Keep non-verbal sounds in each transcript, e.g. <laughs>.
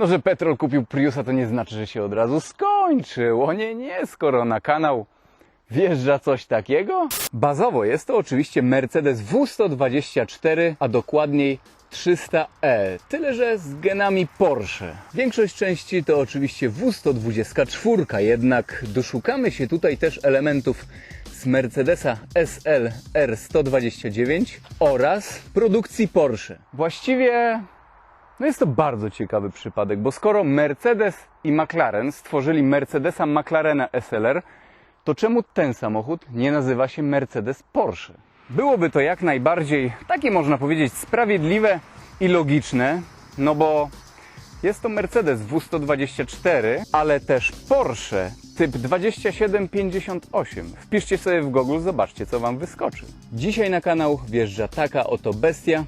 No, że Petrol kupił Priusa, to nie znaczy, że się od razu skończył. O nie, nie, skoro na kanał wjeżdża coś takiego. Bazowo jest to oczywiście Mercedes W124, a dokładniej 300e, tyle że z genami Porsche. Większość części to oczywiście W124, jednak doszukamy się tutaj też elementów z Mercedesa SL R129 oraz produkcji Porsche. Właściwie no jest to bardzo ciekawy przypadek, bo skoro Mercedes i McLaren stworzyli Mercedesa McLarena SLR, to czemu ten samochód nie nazywa się Mercedes Porsche? Byłoby to jak najbardziej takie można powiedzieć sprawiedliwe i logiczne, no bo jest to Mercedes W124, ale też Porsche typ 2758. Wpiszcie sobie w Google, zobaczcie co Wam wyskoczy. Dzisiaj na kanał wjeżdża taka oto bestia.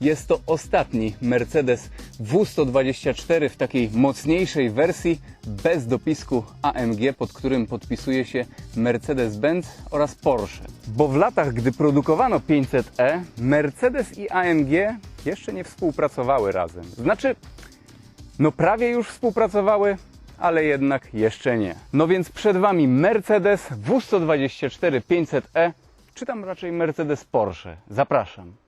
Jest to ostatni Mercedes W124 w takiej mocniejszej wersji bez dopisku AMG, pod którym podpisuje się Mercedes-Benz oraz Porsche. Bo w latach, gdy produkowano 500e, Mercedes i AMG jeszcze nie współpracowały razem. Znaczy, no prawie już współpracowały, ale jednak jeszcze nie. No więc przed Wami Mercedes W124 500e, czy tam raczej Mercedes Porsche. Zapraszam.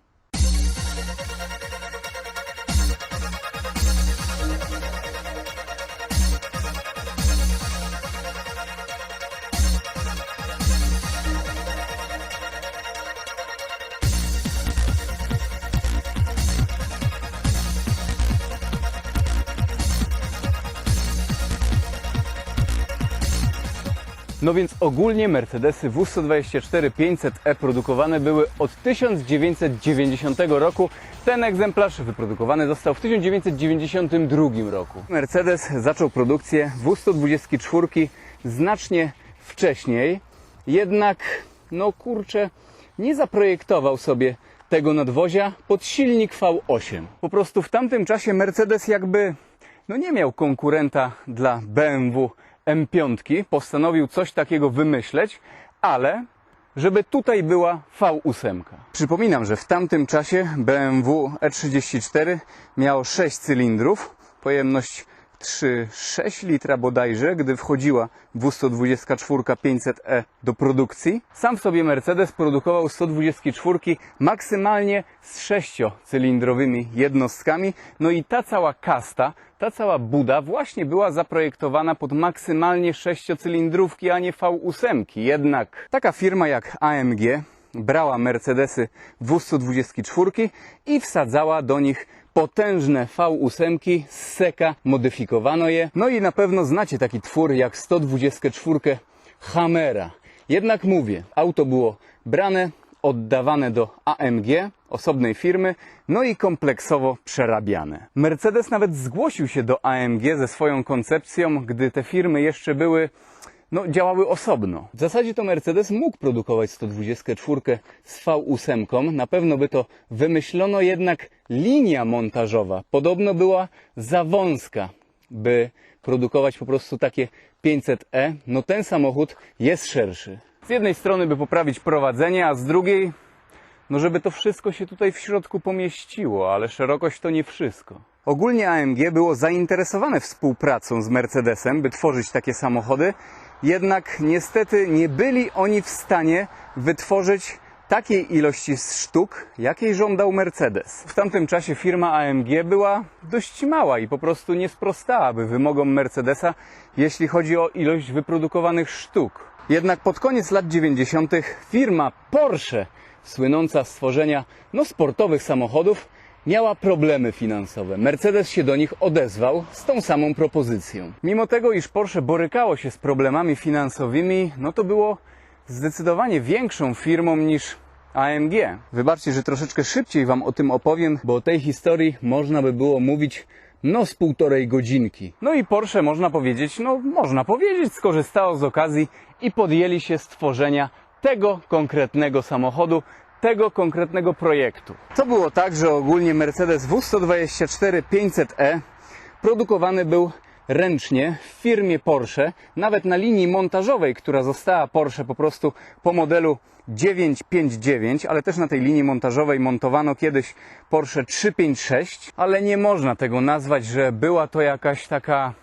No więc ogólnie Mercedesy W124 500e produkowane były od 1990 roku. Ten egzemplarz wyprodukowany został w 1992 roku. Mercedes zaczął produkcję W124 znacznie wcześniej, jednak no kurczę, nie zaprojektował sobie tego nadwozia pod silnik V8. Po prostu w tamtym czasie Mercedes jakby no nie miał konkurenta dla BMW M5, postanowił coś takiego wymyśleć, ale żeby tutaj była V8. Przypominam, że w tamtym czasie BMW E34 miało 6 cylindrów, pojemność 3,6 litra bodajże, gdy wchodziła W124 500e do produkcji. Sam w sobie Mercedes produkował 124 maksymalnie z sześciocylindrowymi jednostkami. No i ta cała kasta, ta cała buda właśnie była zaprojektowana pod maksymalnie sześciocylindrówki, a nie V8. Jednak taka firma jak AMG brała Mercedesy W124 i wsadzała do nich potężne V8 z seka, modyfikowano je. No i na pewno znacie taki twór jak 124 Hammera. Jednak mówię, auto było brane, oddawane do AMG, osobnej firmy, no i kompleksowo przerabiane. Mercedes nawet zgłosił się do AMG ze swoją koncepcją, gdy te firmy jeszcze były no, działały osobno. W zasadzie to Mercedes mógł produkować 124 z V8. Na pewno by to wymyślono, jednak linia montażowa podobno była za wąska, by produkować po prostu takie 500e. No ten samochód jest szerszy. Z jednej strony, by poprawić prowadzenie, a z drugiej, no żeby to wszystko się tutaj w środku pomieściło, ale szerokość to nie wszystko. Ogólnie AMG było zainteresowane współpracą z Mercedesem, by tworzyć takie samochody, jednak niestety nie byli oni w stanie wytworzyć takiej ilości sztuk, jakiej żądał Mercedes. W tamtym czasie firma AMG była dość mała i po prostu nie sprostałaby wymogom Mercedesa, jeśli chodzi o ilość wyprodukowanych sztuk. Jednak pod koniec lat 90. firma Porsche, słynąca z stworzenia no, sportowych samochodów, miała problemy finansowe. Mercedes się do nich odezwał z tą samą propozycją. Mimo tego, iż Porsche borykało się z problemami finansowymi, no to było zdecydowanie większą firmą niż AMG. Wybaczcie, że troszeczkę szybciej Wam o tym opowiem, bo o tej historii można by było mówić no z półtorej godzinki. No i Porsche można powiedzieć, no można powiedzieć, skorzystało z okazji i podjęli się stworzenia tego konkretnego samochodu, tego konkretnego projektu. To było tak, że ogólnie Mercedes W124 500e produkowany był ręcznie w firmie Porsche, nawet na linii montażowej, która została Porsche po prostu po modelu 959, ale też na tej linii montażowej montowano kiedyś Porsche 356, ale nie można tego nazwać, że była to jakaś taka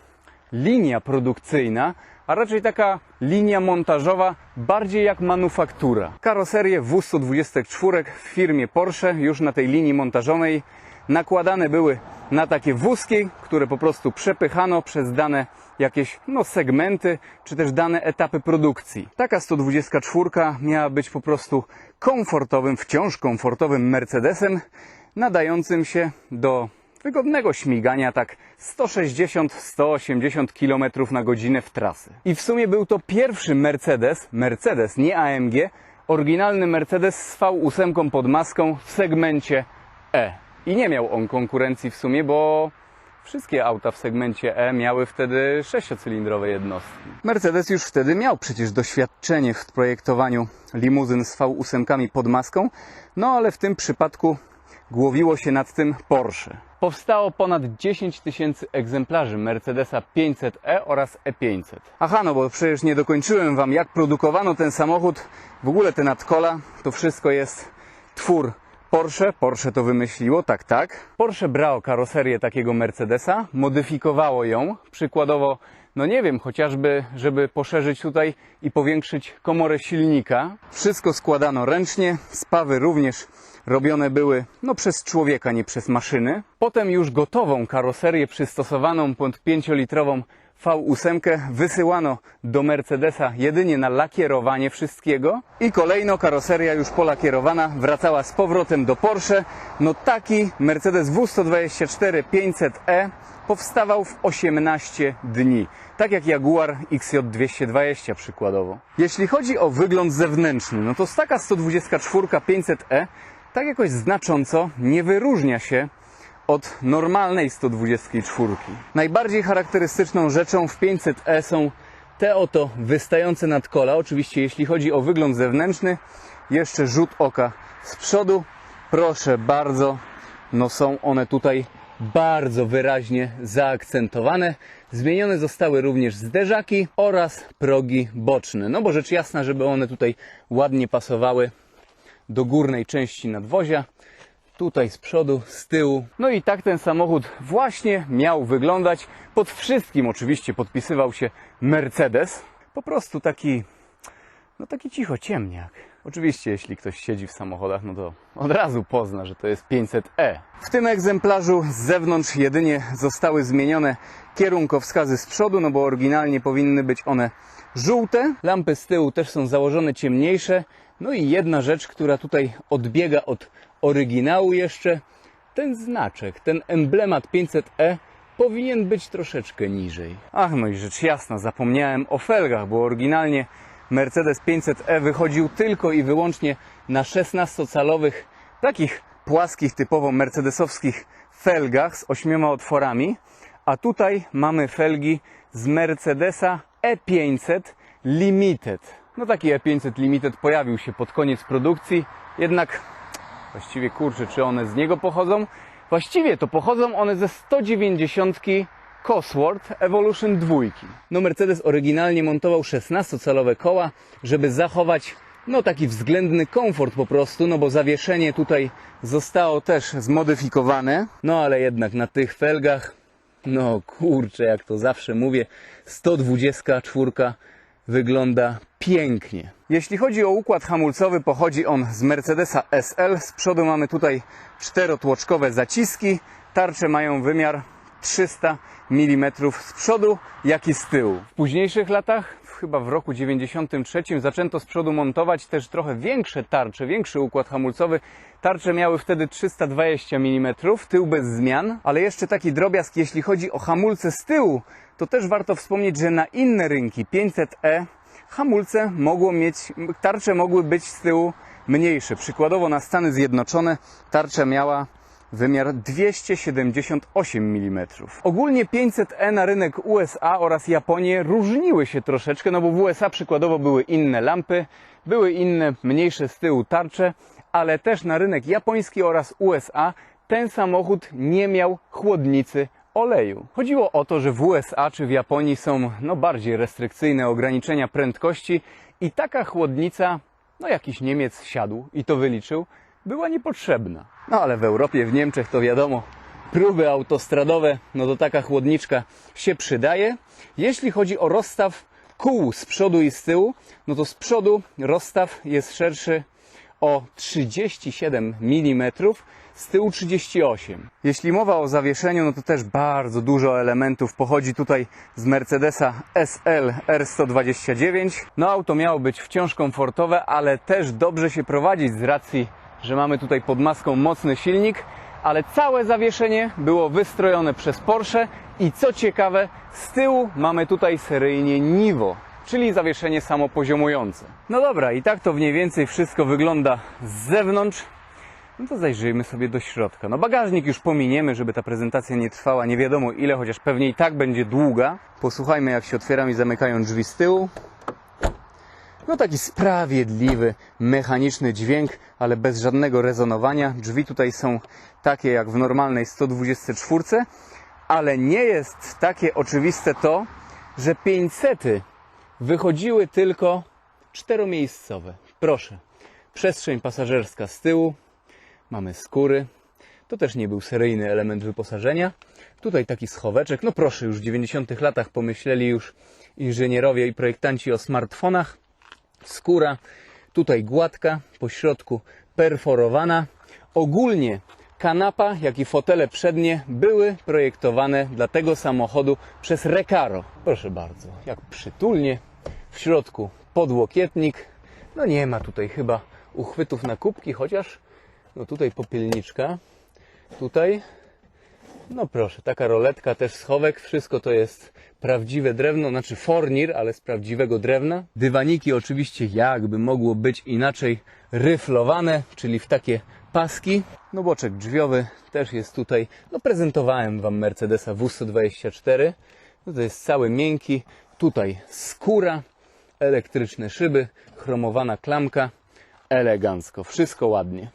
linia produkcyjna, a raczej taka linia montażowa, bardziej jak manufaktura. Karoserie W124 w firmie Porsche już na tej linii montażowej nakładane były na takie wózki, które po prostu przepychano przez dane jakieś no, segmenty, czy też dane etapy produkcji. Taka 124 miała być po prostu komfortowym, wciąż komfortowym Mercedesem, nadającym się do wygodnego śmigania tak 160-180 km na godzinę w trasy. I w sumie był to pierwszy Mercedes, Mercedes, nie AMG, oryginalny Mercedes z V8 pod maską w segmencie E. I nie miał on konkurencji w sumie, bo wszystkie auta w segmencie E miały wtedy sześciocylindrowe jednostki. Mercedes już wtedy miał przecież doświadczenie w projektowaniu limuzyn z V8 pod maską, no ale w tym przypadku głowiło się nad tym Porsche. Powstało ponad 10 tysięcy egzemplarzy Mercedesa 500e oraz E500. Aha, no bo przecież nie dokończyłem Wam jak produkowano ten samochód. W ogóle te nadkola, to wszystko jest twór Porsche. Porsche to wymyśliło, tak, tak. Porsche brało karoserię takiego Mercedesa, modyfikowało ją, przykładowo, no nie wiem, chociażby, żeby poszerzyć tutaj i powiększyć komorę silnika. Wszystko składano ręcznie, spawy również robione były no, przez człowieka, nie przez maszyny. Potem już gotową karoserię przystosowaną pod 5-litrową V8 wysyłano do Mercedesa jedynie na lakierowanie wszystkiego i kolejno karoseria już polakierowana wracała z powrotem do Porsche. No taki Mercedes W124 500e powstawał w 18 dni, tak jak Jaguar XJ220 przykładowo. Jeśli chodzi o wygląd zewnętrzny, no to taka 124 500e tak jakoś znacząco nie wyróżnia się od normalnej 124. Najbardziej charakterystyczną rzeczą w 500e są te oto wystające nadkola. Oczywiście jeśli chodzi o wygląd zewnętrzny, jeszcze rzut oka z przodu. Proszę bardzo, no są one tutaj bardzo wyraźnie zaakcentowane. Zmienione zostały również zderzaki oraz progi boczne. No bo rzecz jasna, żeby one tutaj ładnie pasowały do górnej części nadwozia tutaj z przodu, z tyłu. No i tak ten samochód właśnie miał wyglądać. Pod wszystkim oczywiście podpisywał się Mercedes. Po prostu taki, no taki cicho ciemniak. Oczywiście, jeśli ktoś siedzi w samochodach, no to od razu pozna, że to jest 500e. W tym egzemplarzu z zewnątrz jedynie zostały zmienione kierunkowskazy z przodu, no bo oryginalnie powinny być one żółte. Lampy z tyłu też są założone ciemniejsze. No i jedna rzecz, która tutaj odbiega od oryginału jeszcze, ten znaczek, ten emblemat 500e powinien być troszeczkę niżej. Ach, no i rzecz jasna, zapomniałem o felgach, bo oryginalnie Mercedes 500e wychodził tylko i wyłącznie na 16-calowych, takich płaskich, typowo mercedesowskich felgach z ośmioma otworami, a tutaj mamy felgi z Mercedesa E500 Limited. No taki E500 Limited pojawił się pod koniec produkcji, jednak Właściwie kurczę, czy one z niego pochodzą? Właściwie to pochodzą one ze 190 Cosworth Evolution 2. No Mercedes oryginalnie montował 16-calowe koła, żeby zachować no taki względny komfort po prostu, no bo zawieszenie tutaj zostało też zmodyfikowane. No ale jednak na tych felgach, no kurczę, jak to zawsze mówię, 124 wygląda pięknie. Jeśli chodzi o układ hamulcowy, pochodzi on z Mercedesa SL. Z przodu mamy tutaj czterotłoczkowe zaciski. Tarcze mają wymiar 300 mm z przodu, jak i z tyłu. W późniejszych latach, chyba w roku 93, zaczęto z przodu montować też trochę większe tarcze, większy układ hamulcowy. Tarcze miały wtedy 320 mm, tył bez zmian, ale jeszcze taki drobiazg, jeśli chodzi o hamulce z tyłu, to też warto wspomnieć, że na inne rynki 500e hamulce mogło mieć, tarcze mogły być z tyłu mniejsze. Przykładowo na Stany Zjednoczone tarcza miała wymiar 278 mm. Ogólnie 500e na rynek USA oraz Japonię różniły się troszeczkę, no bo w USA przykładowo były inne lampy, były inne mniejsze z tyłu tarcze, ale też na rynek japoński oraz USA ten samochód nie miał chłodnicy oleju. Chodziło o to, że w USA czy w Japonii są no, bardziej restrykcyjne ograniczenia prędkości i taka chłodnica, no jakiś Niemiec siadł i to wyliczył, była niepotrzebna. No ale w Europie, w Niemczech to wiadomo, próby autostradowe, no to taka chłodniczka się przydaje. Jeśli chodzi o rozstaw kół z przodu i z tyłu, no to z przodu rozstaw jest szerszy o 37 mm, z tyłu 38. Jeśli mowa o zawieszeniu, no to też bardzo dużo elementów pochodzi tutaj z Mercedesa SL R129. No auto miało być wciąż komfortowe, ale też dobrze się prowadzić z racji, że mamy tutaj pod maską mocny silnik, ale całe zawieszenie było wystrojone przez Porsche i co ciekawe, z tyłu mamy tutaj seryjnie Nivo, czyli zawieszenie samopoziomujące. No dobra, i tak to mniej więcej wszystko wygląda z zewnątrz. No to zajrzyjmy sobie do środka. No bagażnik już pominiemy, żeby ta prezentacja nie trwała nie wiadomo ile, chociaż pewnie i tak będzie długa. Posłuchajmy jak się otwieram i zamykają drzwi z tyłu. No taki sprawiedliwy, mechaniczny dźwięk, ale bez żadnego rezonowania. Drzwi tutaj są takie jak w normalnej 124, ale nie jest takie oczywiste to, że 500 wychodziły tylko czteromiejscowe. Proszę, przestrzeń pasażerska z tyłu, mamy skóry. To też nie był seryjny element wyposażenia. Tutaj taki schoweczek. No proszę, już w 90 latach pomyśleli już inżynierowie i projektanci o smartfonach. Skóra, tutaj gładka, po środku perforowana. Ogólnie kanapa, jak i fotele przednie były projektowane dla tego samochodu przez Recaro. Proszę bardzo, jak przytulnie. W środku podłokietnik. No nie ma tutaj chyba uchwytów na kubki, chociaż no tutaj popielniczka. Tutaj no proszę, taka roletka, też schowek, wszystko to jest prawdziwe drewno, znaczy fornir, ale z prawdziwego drewna. Dywaniki oczywiście jakby mogło być inaczej ryflowane, czyli w takie paski. No boczek drzwiowy też jest tutaj. No prezentowałem Wam Mercedesa W124. No to jest cały miękki. Tutaj skóra, elektryczne szyby, chromowana klamka. Elegancko, wszystko ładnie.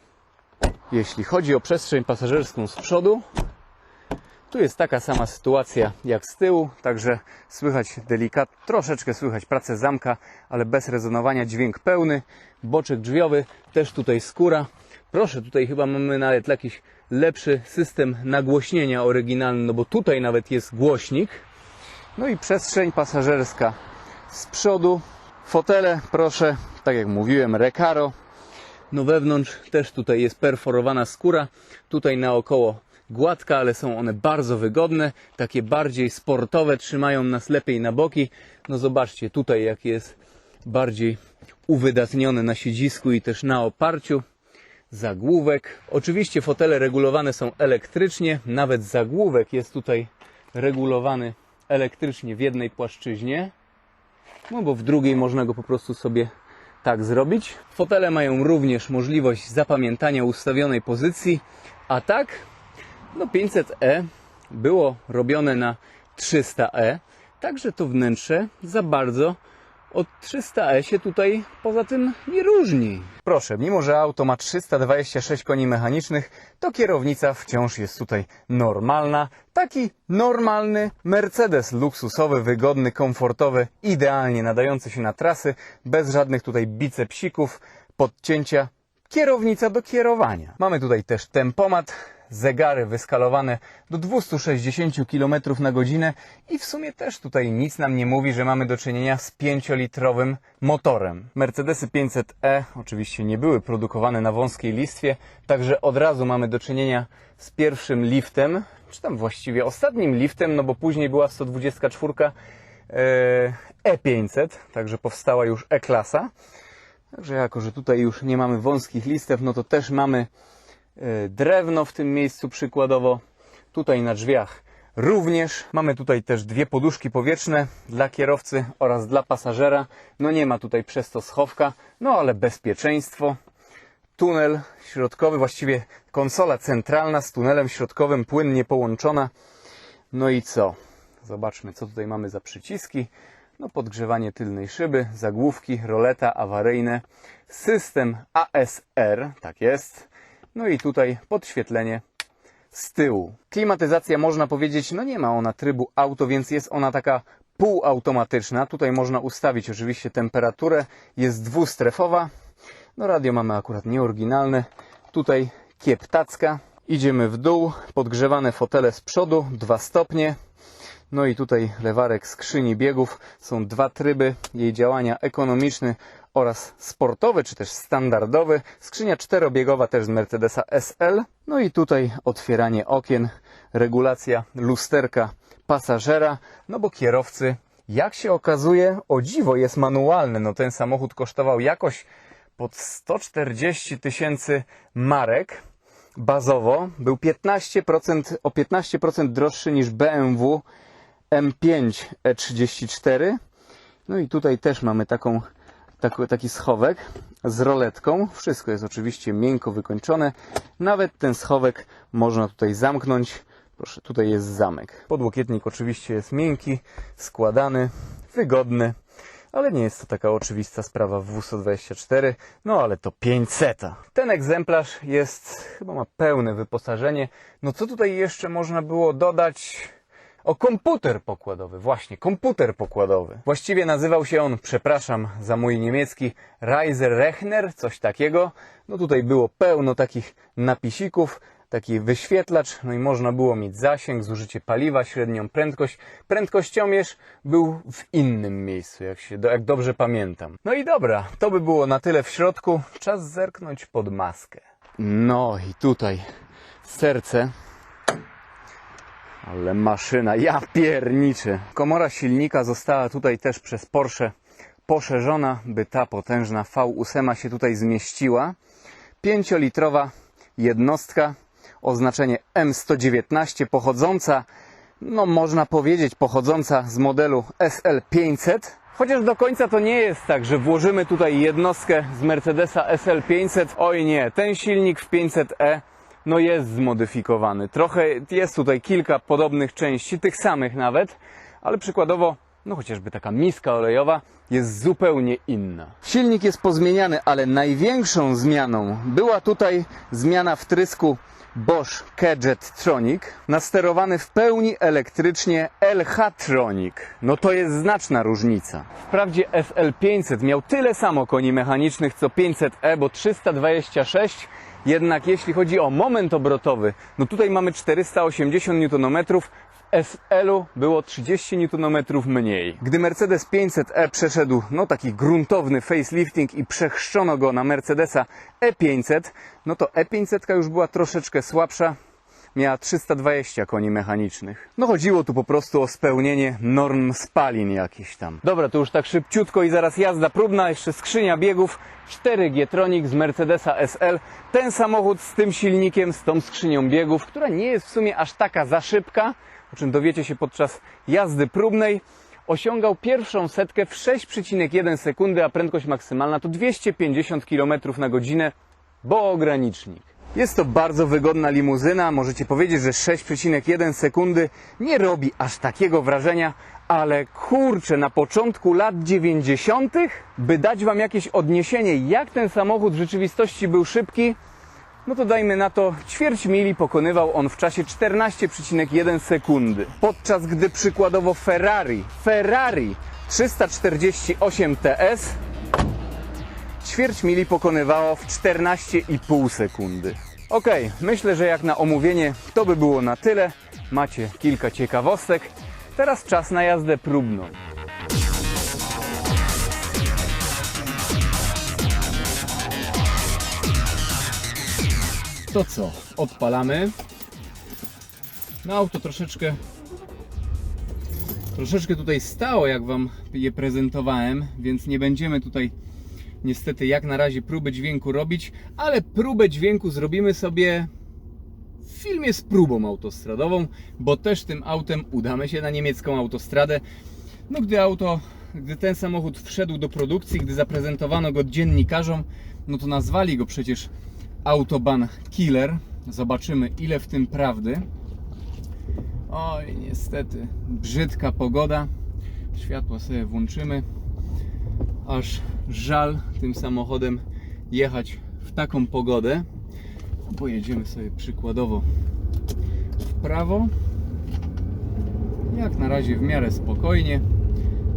Jeśli chodzi o przestrzeń pasażerską z przodu, tu jest taka sama sytuacja jak z tyłu, także słychać delikat, troszeczkę słychać pracę zamka, ale bez rezonowania, dźwięk pełny. Boczek drzwiowy, też tutaj skóra. Proszę, tutaj chyba mamy nawet jakiś lepszy system nagłośnienia oryginalny, no bo tutaj nawet jest głośnik. No i przestrzeń pasażerska z przodu. Fotele, proszę, tak jak mówiłem, Recaro. No wewnątrz też tutaj jest perforowana skóra. Tutaj naokoło gładka, ale są one bardzo wygodne, takie bardziej sportowe, trzymają nas lepiej na boki. No zobaczcie tutaj jak jest bardziej uwydatnione na siedzisku i też na oparciu. Zagłówek. Oczywiście fotele regulowane są elektrycznie, nawet zagłówek jest tutaj regulowany elektrycznie w jednej płaszczyźnie. No bo w drugiej można go po prostu sobie tak zrobić. Fotele mają również możliwość zapamiętania ustawionej pozycji, a tak no 500e było robione na 300e, także to wnętrze za bardzo od 300e się tutaj poza tym nie różni. Proszę, mimo że auto ma 326 koni mechanicznych, to kierownica wciąż jest tutaj normalna. Taki normalny Mercedes luksusowy, wygodny, komfortowy, idealnie nadający się na trasy, bez żadnych tutaj bicepsików, podcięcia. Kierownica do kierowania. Mamy tutaj też tempomat, zegary wyskalowane do 260 km na godzinę i w sumie też tutaj nic nam nie mówi, że mamy do czynienia z 5-litrowym motorem. Mercedesy 500e oczywiście nie były produkowane na wąskiej listwie, także od razu mamy do czynienia z pierwszym liftem, czy tam właściwie ostatnim liftem, no bo później była 124 E500, także powstała już E-klasa. Także jako, że tutaj już nie mamy wąskich listew, no to też mamy e, drewno w tym miejscu przykładowo. Tutaj na drzwiach również. Mamy tutaj też dwie poduszki powietrzne dla kierowcy oraz dla pasażera. No nie ma tutaj przez to schowka, no ale bezpieczeństwo. Tunel środkowy, właściwie konsola centralna z tunelem środkowym płynnie połączona. No i co? Zobaczmy, co tutaj mamy za przyciski. No, podgrzewanie tylnej szyby, zagłówki, roleta awaryjne, system ASR, tak jest. No i tutaj podświetlenie z tyłu. Klimatyzacja można powiedzieć, no nie ma ona trybu auto, więc jest ona taka półautomatyczna. Tutaj można ustawić oczywiście temperaturę, jest dwustrefowa. No radio mamy akurat nieoryginalne. Tutaj kieptacka. Idziemy w dół, podgrzewane fotele z przodu, dwa stopnie. No i tutaj lewarek skrzyni biegów. Są dwa tryby jej działania ekonomiczny oraz sportowy, czy też standardowy. Skrzynia czterobiegowa też z Mercedesa SL. No i tutaj otwieranie okien, regulacja lusterka pasażera, no bo kierowcy, jak się okazuje, o dziwo jest manualny. No ten samochód kosztował jakoś pod 140 tysięcy marek bazowo. Był 15%, o 15% droższy niż BMW M5 E34. No i tutaj też mamy taką, taki, taki schowek z roletką. Wszystko jest oczywiście miękko wykończone. Nawet ten schowek można tutaj zamknąć. Proszę, tutaj jest zamek. Podłokietnik oczywiście jest miękki, składany, wygodny. Ale nie jest to taka oczywista sprawa w W124, no ale to 500. Ten egzemplarz jest, chyba ma pełne wyposażenie. No co tutaj jeszcze można było dodać? O komputer pokładowy, właśnie, komputer pokładowy. Właściwie nazywał się on, przepraszam za mój niemiecki, Reiser Rechner, coś takiego. No tutaj było pełno takich napisików, taki wyświetlacz, no i można było mieć zasięg, zużycie paliwa, średnią prędkość. Prędkościomierz był w innym miejscu, jak, się, jak dobrze pamiętam. No i dobra, to by było na tyle w środku. Czas zerknąć pod maskę. No i tutaj serce ale maszyna, ja pierniczę. Komora silnika została tutaj też przez Porsche poszerzona, by ta potężna V8 się tutaj zmieściła. 5-litrowa jednostka, oznaczenie M119, pochodząca, no można powiedzieć, pochodząca z modelu SL500. Chociaż do końca to nie jest tak, że włożymy tutaj jednostkę z Mercedesa SL500. Oj nie, ten silnik w 500e no jest zmodyfikowany. Trochę jest tutaj kilka podobnych części, tych samych nawet, ale przykładowo, no chociażby taka miska olejowa jest zupełnie inna. Silnik jest pozmieniany, ale największą zmianą była tutaj zmiana wtrysku Bosch Kedget Tronic, nasterowany w pełni elektrycznie LH Tronic. No to jest znaczna różnica. Wprawdzie SL500 miał tyle samo koni mechanicznych co 500e, bo 326 jednak jeśli chodzi o moment obrotowy, no tutaj mamy 480 Nm, SL-u było 30 Nm mniej. Gdy Mercedes 500e przeszedł no taki gruntowny facelifting i przechrzczono go na Mercedesa E500, no to E500 już była troszeczkę słabsza, miała 320 koni mechanicznych. No chodziło tu po prostu o spełnienie norm spalin jakichś tam. Dobra, to już tak szybciutko i zaraz jazda próbna, jeszcze skrzynia biegów, 4G Tronic z Mercedesa SL. Ten samochód z tym silnikiem, z tą skrzynią biegów, która nie jest w sumie aż taka za szybka, o czym dowiecie się podczas jazdy próbnej. Osiągał pierwszą setkę w 6,1 sekundy, a prędkość maksymalna to 250 km na godzinę, bo ogranicznik. Jest to bardzo wygodna limuzyna. Możecie powiedzieć, że 6,1 sekundy nie robi aż takiego wrażenia, ale kurczę, na początku lat 90., by dać Wam jakieś odniesienie, jak ten samochód w rzeczywistości był szybki, no to dajmy na to ćwierć mili pokonywał on w czasie 14,1 sekundy. Podczas gdy przykładowo Ferrari, Ferrari 348 TS ćwierć mili pokonywało w 14,5 sekundy. Ok, myślę, że jak na omówienie to by było na tyle. Macie kilka ciekawostek. Teraz czas na jazdę próbną. To co? Odpalamy. No auto troszeczkę troszeczkę tutaj stało, jak Wam je prezentowałem, więc nie będziemy tutaj niestety jak na razie próby dźwięku robić, ale próbę dźwięku zrobimy sobie w filmie z próbą autostradową, bo też tym autem udamy się na niemiecką autostradę. No gdy auto, gdy ten samochód wszedł do produkcji, gdy zaprezentowano go dziennikarzom, no to nazwali go przecież Autobahn Killer. Zobaczymy ile w tym prawdy. Oj, niestety, brzydka pogoda. Światła sobie włączymy. Aż żal tym samochodem jechać w taką pogodę. Pojedziemy sobie przykładowo prawo. Jak na razie w miarę spokojnie.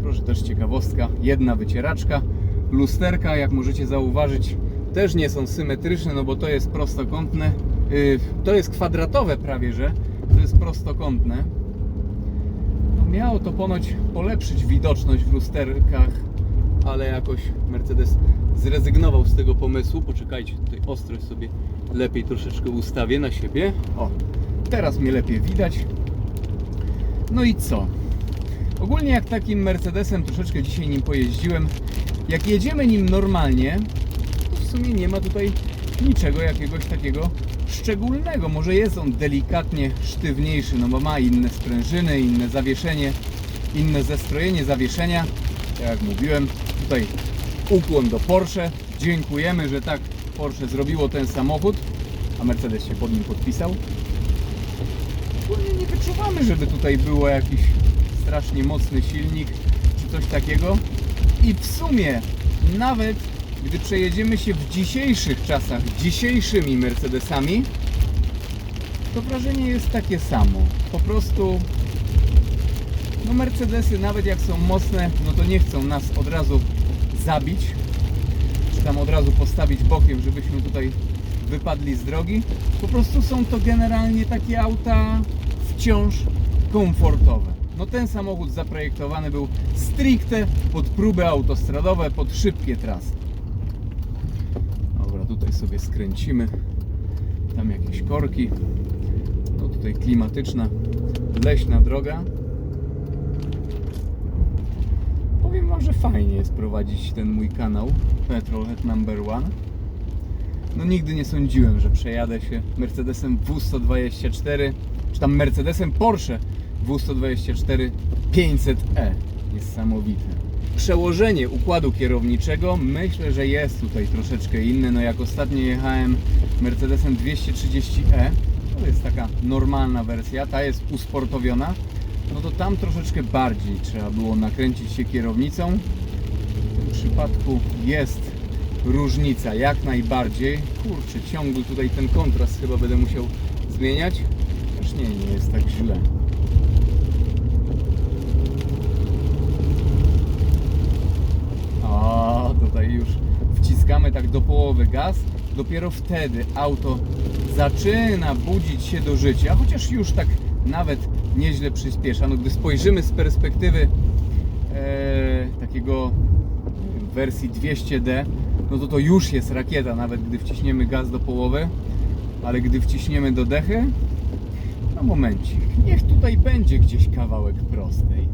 Proszę też ciekawostka, jedna wycieraczka. Lusterka, jak możecie zauważyć, też nie są symetryczne, no bo to jest prostokątne. Yy, to jest kwadratowe prawie, że to jest prostokątne. No, miało to ponoć polepszyć widoczność w lusterkach, ale jakoś Mercedes zrezygnował z tego pomysłu. Poczekajcie, tutaj ostrość sobie lepiej troszeczkę ustawię na siebie. O, teraz mnie lepiej widać. No i co? Ogólnie jak takim Mercedesem troszeczkę dzisiaj nim pojeździłem, jak jedziemy nim normalnie, sumie nie ma tutaj niczego jakiegoś takiego szczególnego. Może jest on delikatnie sztywniejszy, no bo ma inne sprężyny, inne zawieszenie, inne zestrojenie zawieszenia. Tak jak mówiłem, tutaj ukłon do Porsche. Dziękujemy, że tak Porsche zrobiło ten samochód, a Mercedes się pod nim podpisał. Nie wyczuwamy, żeby tutaj było jakiś strasznie mocny silnik czy coś takiego. I w sumie nawet gdy przejedziemy się w dzisiejszych czasach dzisiejszymi Mercedesami, to wrażenie jest takie samo. Po prostu no Mercedesy nawet jak są mocne, no to nie chcą nas od razu zabić, czy tam od razu postawić bokiem, żebyśmy tutaj wypadli z drogi. Po prostu są to generalnie takie auta wciąż komfortowe. No ten samochód zaprojektowany był stricte pod próby autostradowe, pod szybkie trasy. Tutaj sobie skręcimy. Tam jakieś korki. No tutaj klimatyczna, leśna droga. Powiem Wam, że fajnie jest prowadzić ten mój kanał Petrolhead Number One. No nigdy nie sądziłem, że przejadę się Mercedesem W124, czy tam Mercedesem Porsche W124 500e. Niesamowite. Przełożenie układu kierowniczego myślę, że jest tutaj troszeczkę inne. No jak ostatnio jechałem Mercedesem 230e, to jest taka normalna wersja, ta jest usportowiona, no to tam troszeczkę bardziej trzeba było nakręcić się kierownicą. W tym przypadku jest różnica, jak najbardziej. Kurczę, ciągle tutaj ten kontrast chyba będę musiał zmieniać. Też nie, nie jest tak źle. O, tutaj już wciskamy tak do połowy gaz. Dopiero wtedy auto zaczyna budzić się do życia, chociaż już tak nawet nieźle przyspiesza. No, gdy spojrzymy z perspektywy e, takiego wersji 200D, no to to już jest rakieta, nawet gdy wciśniemy gaz do połowy, ale gdy wciśniemy do dechy, no momencik, niech tutaj będzie gdzieś kawałek prostej.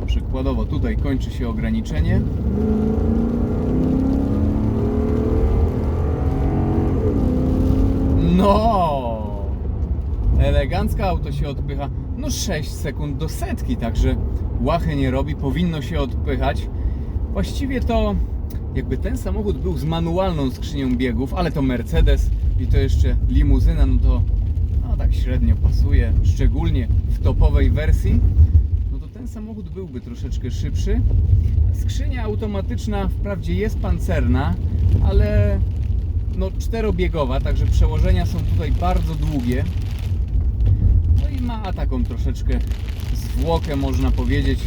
No, przykładowo tutaj kończy się ograniczenie. No! Elegancka auto się odpycha. No 6 sekund do setki, także łachy nie robi, powinno się odpychać. Właściwie to jakby ten samochód był z manualną skrzynią biegów, ale to Mercedes i to jeszcze limuzyna, no to no tak średnio pasuje, szczególnie w topowej wersji. Samochód byłby troszeczkę szybszy. Skrzynia automatyczna wprawdzie jest pancerna, ale no czterobiegowa, także przełożenia są tutaj bardzo długie. No i ma taką troszeczkę zwłokę można powiedzieć,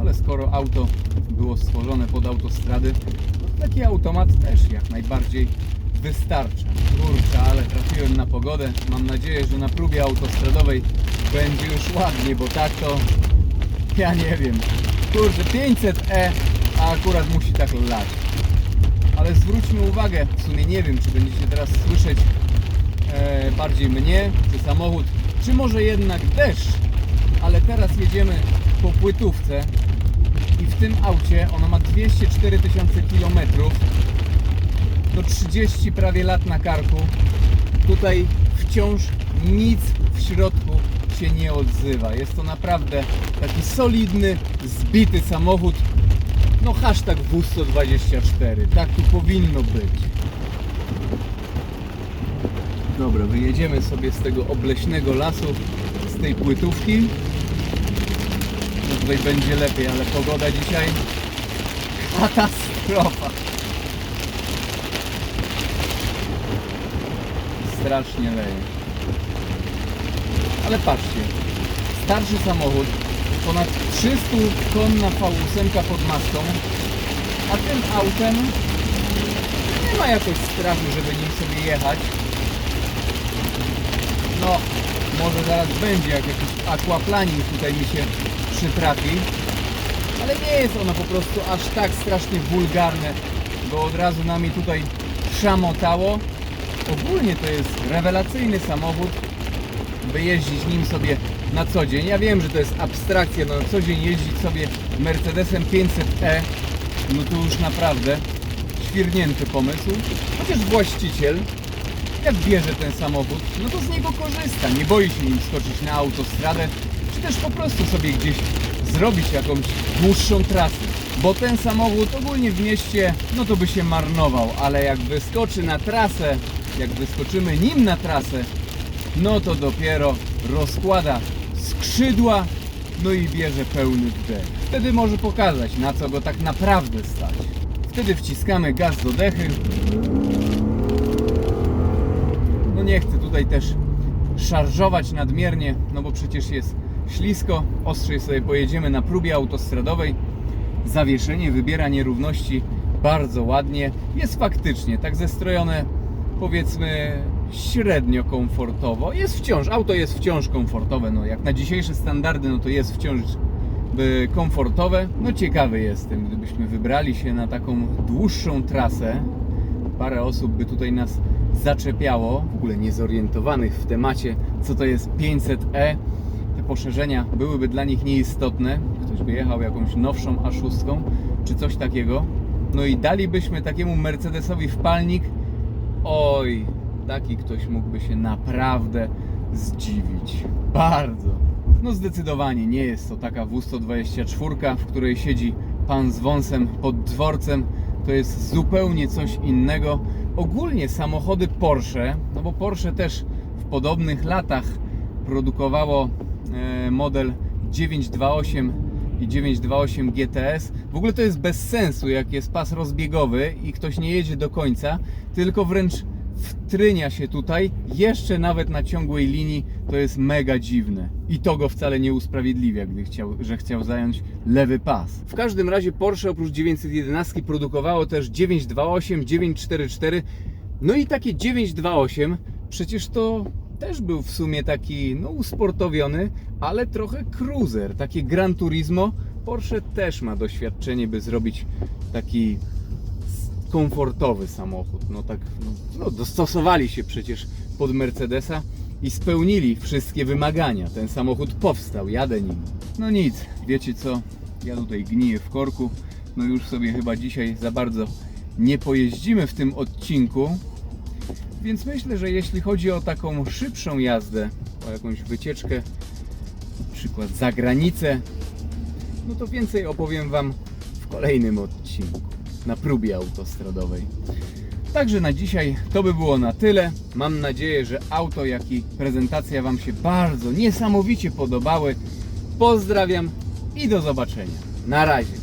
ale skoro auto było stworzone pod autostrady, to taki automat też jak najbardziej wystarcza. Kurczę, ale trafiłem na pogodę. Mam nadzieję, że na próbie autostradowej będzie już ładnie, bo tak to <laughs> ja nie wiem. Kurczę, 500e, a akurat musi tak lać. Ale zwróćmy uwagę, w sumie nie wiem, czy będziecie teraz słyszeć e, bardziej mnie, czy samochód, czy może jednak deszcz, ale teraz jedziemy po płytówce i w tym aucie ono ma 204 tysiące kilometrów do 30 prawie lat na karku. Tutaj wciąż nic w środku się nie odzywa. Jest to naprawdę taki solidny, zbity samochód. No hashtag W124. Tak tu powinno być. Dobra, wyjedziemy sobie z tego obleśnego lasu, z tej płytówki. No tutaj będzie lepiej, ale pogoda dzisiaj <laughs> katastrofa. Strasznie leje. Ale patrzcie, starszy samochód, ponad 300 konna V8 pod maską, a tym autem nie ma jakoś strachu, żeby nim sobie jechać. No, może zaraz będzie, jak jakiś aquaplaning tutaj mi się przytrafi. Ale nie jest ono po prostu aż tak strasznie wulgarne, bo od razu nami tutaj szamotało. Ogólnie to jest rewelacyjny samochód, by jeździć nim sobie na co dzień. Ja wiem, że to jest abstrakcja, no na co dzień jeździć sobie Mercedesem 500e, no to już naprawdę świrnięty pomysł. Chociaż właściciel, jak bierze ten samochód, no to z niego korzysta. Nie boi się nim skoczyć na autostradę, czy też po prostu sobie gdzieś zrobić jakąś dłuższą trasę. Bo ten samochód ogólnie w mieście, no to by się marnował, ale jak wyskoczy na trasę, jak wyskoczymy nim na trasę, no to dopiero rozkłada skrzydła, no i bierze pełny wdech. Wtedy może pokazać, na co go tak naprawdę stać. Wtedy wciskamy gaz do dechy. No nie chcę tutaj też szarżować nadmiernie, no bo przecież jest ślisko. Ostrzej sobie pojedziemy na próbie autostradowej. Zawieszenie wybiera nierówności bardzo ładnie. Jest faktycznie tak zestrojone, powiedzmy, średnio komfortowo. Jest wciąż, auto jest wciąż komfortowe. No, jak na dzisiejsze standardy, no to jest wciąż y, komfortowe. No ciekawy jestem, gdybyśmy wybrali się na taką dłuższą trasę. Parę osób by tutaj nas zaczepiało, w ogóle niezorientowanych w temacie, co to jest 500e. Te poszerzenia byłyby dla nich nieistotne. Ktoś by jechał jakąś nowszą A6 czy coś takiego. No i dalibyśmy takiemu Mercedesowi wpalnik. Oj, taki ktoś mógłby się naprawdę zdziwić. Bardzo. No zdecydowanie nie jest to taka W124, w której siedzi pan z wąsem pod dworcem. To jest zupełnie coś innego. Ogólnie samochody Porsche, no bo Porsche też w podobnych latach produkowało e, model 928 i 928 GTS. W ogóle to jest bez sensu, jak jest pas rozbiegowy i ktoś nie jedzie do końca, tylko wręcz wtrynia się tutaj, jeszcze nawet na ciągłej linii, to jest mega dziwne. I to go wcale nie usprawiedliwia, gdy chciał, że chciał zająć lewy pas. W każdym razie Porsche oprócz 911 produkowało też 928, 944, no i takie 928 przecież to też był w sumie taki no usportowiony, ale trochę cruiser, takie Gran Turismo. Porsche też ma doświadczenie, by zrobić taki komfortowy samochód. No tak, no, no dostosowali się przecież pod Mercedesa i spełnili wszystkie wymagania. Ten samochód powstał, jadę nim. No nic, wiecie co? Ja tutaj gniję w korku. No już sobie chyba dzisiaj za bardzo nie pojeździmy w tym odcinku. Więc myślę, że jeśli chodzi o taką szybszą jazdę, o jakąś wycieczkę, na przykład za granicę, no to więcej opowiem Wam w kolejnym odcinku na próbie autostradowej. Także na dzisiaj to by było na tyle. Mam nadzieję, że auto, jak i prezentacja Wam się bardzo niesamowicie podobały. Pozdrawiam i do zobaczenia. Na razie.